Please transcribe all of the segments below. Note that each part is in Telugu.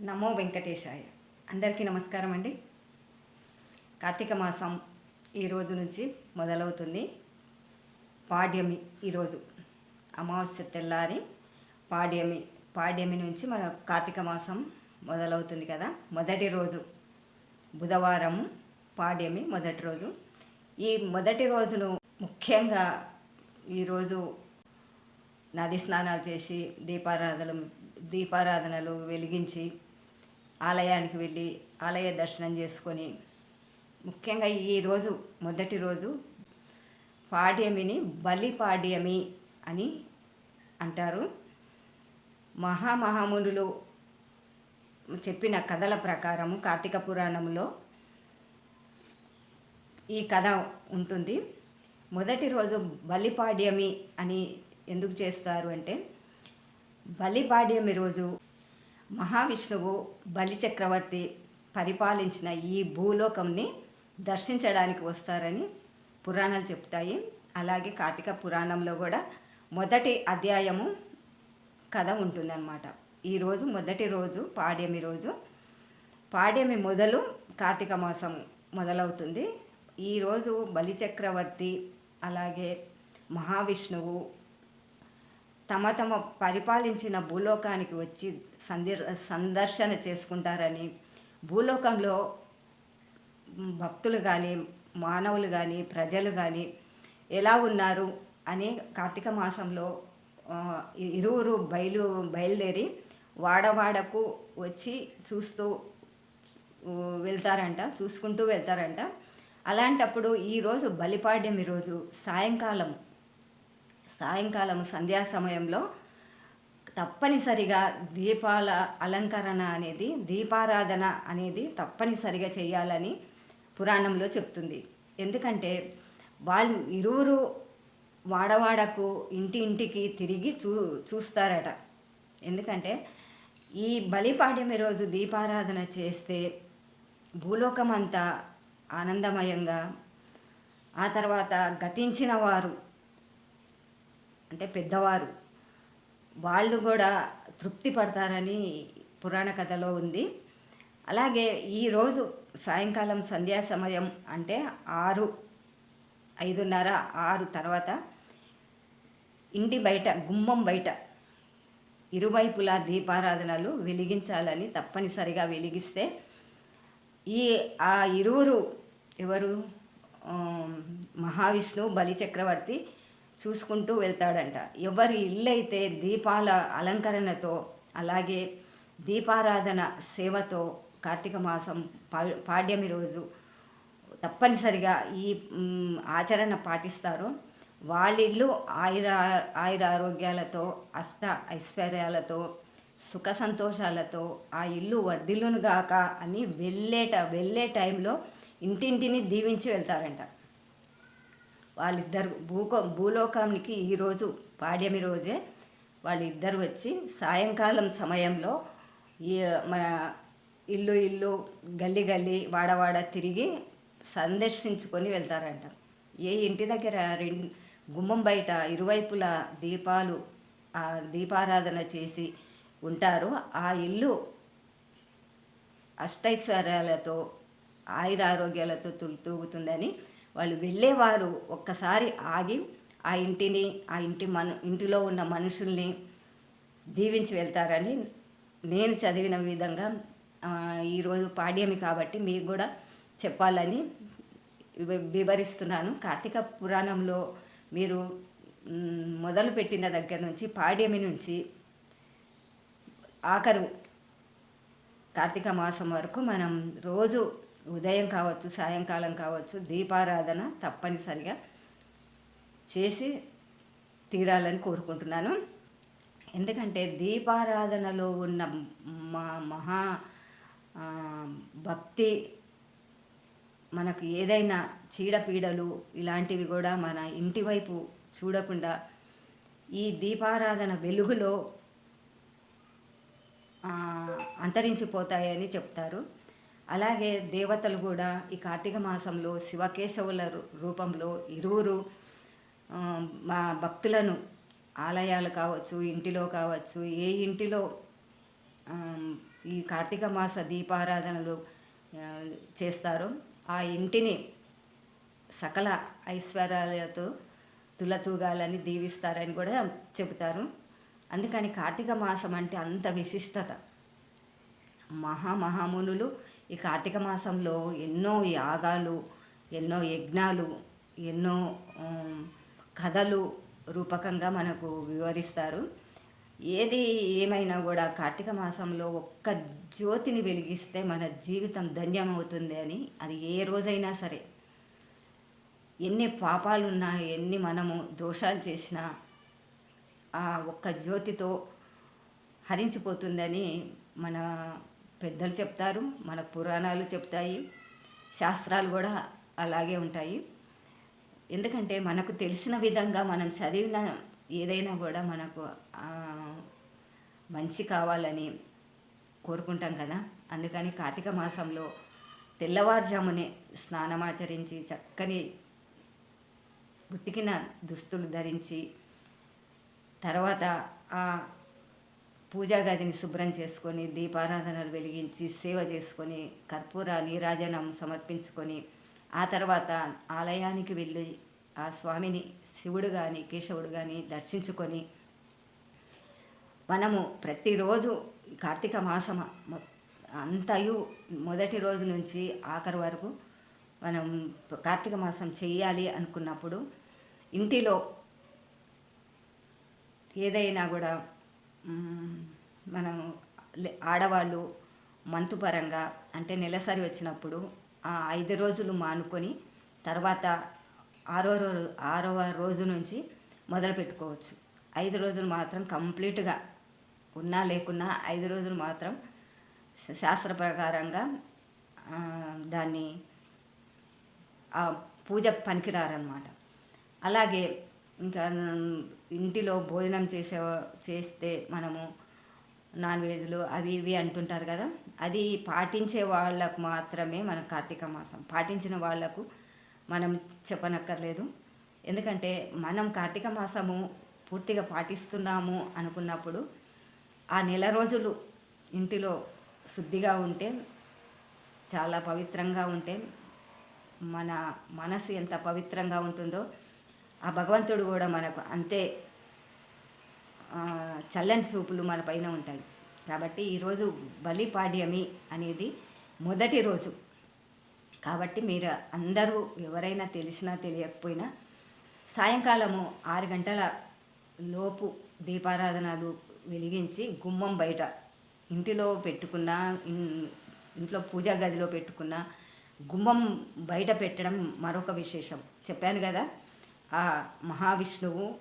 నమో వెంకటేశాయ. అందరికీ నమస్కారం అండి. కార్తీక మాసం ఈ రోజు నుంచి మొదలవుతుంది. పాడ్యమి ఈరోజు అమావాస్య తెల్లారి పాడ్యమి పాడ్యమి నుంచి మన కార్తీక మాసం మొదలవుతుంది కదా. మొదటి రోజు బుధవారం పాడ్యమి మొదటి రోజు. ఈ మొదటి రోజును ముఖ్యంగా ఈరోజు నది స్నానాలు చేసి దీపారాధనలు దీపారాధనలు వెలిగించి ఆలయానికి వెళ్ళి ఆలయ దర్శనం చేసుకొని ముఖ్యంగా ఈరోజు మొదటి రోజు పాడ్యమిని బలి పాడ్యమి అని అంటారు. మహామహామునులు చెప్పిన కథల ప్రకారం కార్తీక పురాణంలో ఈ కథ ఉంటుంది. మొదటి రోజు బలిపాడ్యమి అని ఎందుకు చేస్తారు అంటే బలిపాడ్యమి రోజు మహావిష్ణువు బలి చక్రవర్తి పరిపాలించిన ఈ భూలోకంని దర్శించడానికి వస్తారని పురాణాలు చెప్తాయి. అలాగే కార్తీక పురాణంలో కూడా మొదటి అధ్యాయము కథ ఉంటుందన్నమాట. ఈరోజు మొదటి రోజు పాడ్యమి రోజు. పాడ్యమి మొదలు కార్తీక మాసం మొదలవుతుంది. ఈరోజు బలిచక్రవర్తి అలాగే మహావిష్ణువు తమ తమ పరిపాలించిన భూలోకానికి వచ్చి సందిర్ సందర్శన చేసుకుంటారని భూలోకంలో భక్తులు కానీ మానవులు కానీ ప్రజలు కానీ ఎలా ఉన్నారు అని కార్తీక మాసంలో ఇరువురు బయలు బయలుదేరి వాడవాడకు వచ్చి చూస్తూ వెళ్తారంట చూసుకుంటూ వెళ్తారంట. అలాంటప్పుడు ఈరోజు బలిపాడ్యం రోజు సాయంకాలం సాయంకాలం సంధ్యా సమయంలో తప్పనిసరిగా దీపాల అలంకరణ అనేది దీపారాధన అనేది తప్పనిసరిగా చేయాలని పురాణంలో చెప్తుంది. ఎందుకంటే వాళ్ళు ఇరువురు వాడవాడకు ఇంటి ఇంటికి తిరిగి చూ చూస్తారట. ఎందుకంటే ఈ బలిపాడ్యమి రోజు దీపారాధన చేస్తే భూలోకం అంతా ఆనందమయంగా ఆ తర్వాత గతించిన వారు అంటే పెద్దవారు. వాళ్ళు కూడా తృప్తి పడతారని పురాణ కథలో ఉంది. అలాగే ఈరోజు సాయంకాలం సంధ్యా సమయం అంటే ఆరు ఐదున్నర ఆరు తర్వాత ఇంటి బయట గుమ్మం బయట ఇరువైపులా దీపారాధనలు వెలిగించాలని తప్పనిసరిగా వెలిగిస్తే ఈ ఆ ఇరువురు ఎవరు? మహావిష్ణువు బలిచక్రవర్తి చూసుకుంటూ వెళ్తాడంట. ఎవరి ఇల్లు అయితే దీపాల అలంకరణతో అలాగే దీపారాధన సేవతో కార్తీక మాసం పా పాడ్యమి రోజు తప్పనిసరిగా ఈ ఆచరణ పాటిస్తారో. వాళ్ళ ఇల్లు ఆయుర ఆయుర ఆరోగ్యాలతో అష్ట ఐశ్వర్యాలతో సుఖ సంతోషాలతో ఆ ఇల్లు వర్ధిల్లునుగాక అని వెళ్ళేట వెళ్ళే టైంలో ఇంటింటిని దీవించి వెళ్తారంట. వాళ్ళిద్దరు భూకో భూలోకానికి ఈరోజు పాడ్యమి రోజే వాళ్ళిద్దరు వచ్చి సాయంకాలం సమయంలో ఈ మన ఇల్లు ఇల్లు గల్లి గల్లి వాడవాడ తిరిగి సందర్శించుకొని వెళ్తారంట. ఏ ఇంటి దగ్గర రెండు గుమ్మం బయట ఇరువైపులా దీపాలు ఆ దీపారాధన చేసి ఉంటారు. ఆ ఇల్లు అష్టైశ్వర్యాలతో ఆయురారోగ్యాలతో తూగుతుందని వాళ్ళు వెళ్ళేవారు ఒక్కసారి ఆగి ఆ ఇంటిని ఆ ఇంటి మను ఇంటిలో ఉన్న మనుషుల్ని దీవించి వెళ్తారని నేను చదివిన విధంగా ఈరోజు పాడ్యమి కాబట్టి మీకు కూడా చెప్పాలని వివరిస్తున్నాను. కార్తీక పురాణంలో మీరు మొదలుపెట్టిన దగ్గర నుంచి పాడ్యమి నుంచి ఆఖరు కార్తీక మాసం వరకు మనం రోజు ఉదయం కావచ్చు సాయంకాలం కావచ్చు దీపారాధన తప్పనిసరిగా చేసి తీరాలని కోరుకుంటున్నాను. ఎందుకంటే దీపారాధనలో ఉన్న మా మహా భక్తి మనకు ఏదైనా చీడపీడలు ఇలాంటివి కూడా మన ఇంటి వైపు చూడకుండా ఈ దీపారాధన వెలుగులో అంతరించిపోతాయని చెప్తారు. అలాగే దేవతలు కూడా ఈ కార్తీక మాసంలో శివకేశవుల రూ- రూపంలో ఇరువురు మా భక్తులను ఆలయాలు కావచ్చు ఇంటిలో కావచ్చు ఏ ఇంటిలో ఈ కార్తీక మాస దీపారాధనలు చేస్తారో ఆ ఇంటిని సకల ఐశ్వర్యాలతో తులతూగాలని దీవిస్తారని కూడా చెబుతారు. అందుకని కార్తీక మాసం అంటే అంత విశిష్టత. మహామహామునులు ఈ కార్తీక మాసంలో ఎన్నో యాగాలు ఎన్నో యజ్ఞాలు ఎన్నో కథలు రూపకంగా మనకు వివరిస్తారు. ఏది ఏమైనా కూడా కార్తీక మాసంలో ఒక్క జ్యోతిని వెలిగిస్తే మన జీవితం ధన్యమవుతుంది అని అది ఏ రోజైనా సరే. ఎన్ని పాపాలున్నా ఎన్ని మనము దోషాలు చేసినా ఆ ఒక్క జ్యోతితో హరించిపోతుందని మన పెద్దలు చెప్తారు మనకు పురాణాలు చెప్తాయి శాస్త్రాలు కూడా అలాగే ఉంటాయి. ఎందుకంటే మనకు తెలిసిన విధంగా మనం చదివిన ఏదైనా కూడా మనకు మంచి కావాలని కోరుకుంటాం కదా. అందుకని కార్తీక మాసంలో తెల్లవారుజామునే స్నానమాచరించి చక్కని ఉతికిన దుస్తులు ధరించి తర్వాత ఆ పూజా గదిని శుభ్రం చేసుకొని దీపారాధనలు వెలిగించి సేవ చేసుకొని కర్పూర నీరాజనం సమర్పించుకొని ఆ తర్వాత ఆలయానికి వెళ్ళి ఆ స్వామిని శివుడు కానీ కేశవుడు కానీ దర్శించుకొని మనము ప్రతిరోజు కార్తీక మాసం అంతయు మొదటి రోజు నుంచి ఆఖరి వరకు మనం కార్తీక మాసం చేయాలి అనుకున్నప్పుడు ఇంటిలో ఏదైనా కూడా మనం ఆడవాళ్ళు మంతు పరంగా అంటే నెలసరి వచ్చినప్పుడు ఆ ఐదు రోజులు మానుకొని తర్వాత ఆరో రోజు ఆరవ రోజు నుంచి మొదలు పెట్టుకోవచ్చు. ఐదు రోజులు మాత్రం కంప్లీట్గా ఉన్నా లేకున్నా ఐదు రోజులు మాత్రం శాస్త్ర ప్రకారంగా దాన్ని ఆ పూజకు పనికిరారనమాట అలాగే ఇంకా ఇంటిలో భోజనం చేసే చేస్తే మనము నాన్ వెజ్లు అవి ఇవి అంటుంటారు కదా. అది పాటించే వాళ్ళకు మాత్రమే మన కార్తీక మాసం. పాటించిన వాళ్ళకు మనం చెప్పనక్కర్లేదు. ఎందుకంటే మనం కార్తీక మాసము పూర్తిగా పాటిస్తున్నాము అనుకున్నప్పుడు ఆ నెల రోజులు ఇంటిలో శుద్ధిగా ఉంటే చాలా పవిత్రంగా ఉంటే మన మనసు ఎంత పవిత్రంగా ఉంటుందో ఆ భగవంతుడు కూడా మనకు అంతే చల్లని చూపులు మన పైన ఉంటాయి. కాబట్టి ఈరోజు బలిపాడ్యమి అనేది మొదటి రోజు. కాబట్టి మీరు అందరూ ఎవరైనా తెలిసినా తెలియకపోయినా సాయంకాలము ఆరు గంటల లోపు దీపారాధనలు వెలిగించి గుమ్మం బయట ఇంటిలో పెట్టుకున్న ఇంట్లో పూజా గదిలో పెట్టుకున్న గుమ్మం బయట పెట్టడం మరొక విశేషం. చెప్పాను కదా? ఆ మహావిష్ణువు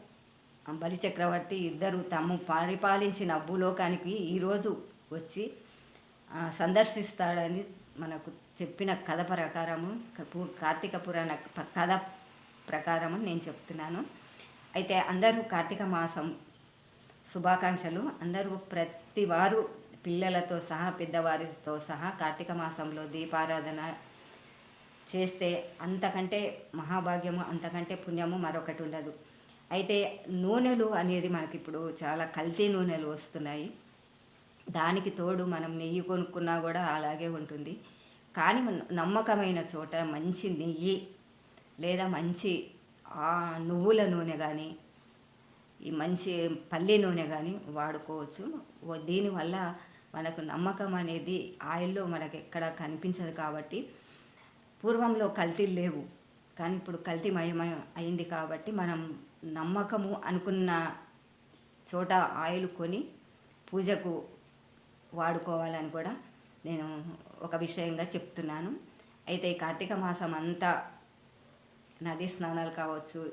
బలిచక్రవర్తి ఇద్దరు తాము పరిపాలించిన భూలోకానికి ఈరోజు వచ్చి సందర్శిస్తాడని మనకు చెప్పిన కథ ప్రకారము కార్తీక పురాణ కథ ప్రకారము నేను చెప్తున్నాను. అయితే అందరూ కార్తీక మాసం శుభాకాంక్షలు. అందరూ ప్రతి వారు పిల్లలతో సహా పెద్దవారితో సహా కార్తీక మాసంలో దీపారాధన చేస్తే అంతకంటే మహాభాగ్యము అంతకంటే పుణ్యము మరొకటి ఉండదు. అయితే నూనెలు అనేది మనకి ఇప్పుడు చాలా కల్తీ నూనెలు వస్తున్నాయి. దానికి తోడు మనం నెయ్యి కొనుక్కున్నా కూడా అలాగే ఉంటుంది. కానీ నమ్మకమైన చోట మంచి నెయ్యి లేదా మంచి ఆ నువ్వుల నూనె కానీ ఈ మంచి పల్లి నూనె కానీ వాడుకోవచ్చు. దీనివల్ల మనకు నమ్మకం అనేది ఆయిల్లో మనకు ఎక్కడ కనిపించదు కాబట్టి పూర్వంలో కల్తీలు లేవు. కానీ ఇప్పుడు కల్తీమయమయ అయింది కాబట్టి మనం నమ్మకము అనుకున్న చోట ఆయిల్ కొని పూజకు వాడుకోవాలని కూడా నేను ఒక విషయంగా చెప్తున్నాను. అయితే ఈ కార్తీక మాసం అంతా నదీ స్నానాలు కావచ్చు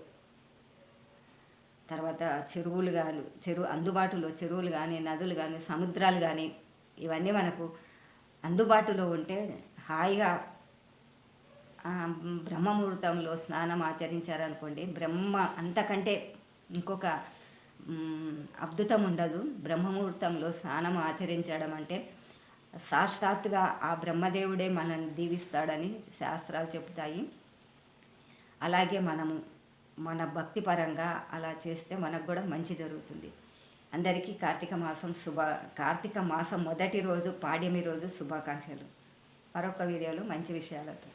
తర్వాత చెరువులు కానీ చెరువు అందుబాటులో చెరువులు కానీ నదులు కానీ సముద్రాలు కానీ ఇవన్నీ మనకు అందుబాటులో ఉంటే హాయిగా బ్రహ్మముహూర్తంలో స్నానం ఆచరించారనుకోండి బ్రహ్మ అంతకంటే ఇంకొక అద్భుతం ఉండదు. బ్రహ్మముహూర్తంలో స్నానం ఆచరించడం అంటే సాక్షాత్తుగా ఆ బ్రహ్మదేవుడే మనల్ని దీవిస్తాడని శాస్త్రాలు చెప్తాయి అలాగే మనము మన భక్తి పరంగా అలా చేస్తే మనకు కూడా మంచి జరుగుతుంది. అందరికీ కార్తీక మాసం శుభ కార్తీక మాసం మొదటి రోజు పాడ్యమి రోజు శుభాకాంక్షలు. మరొక వీడియోలో మంచి విషయాలతో.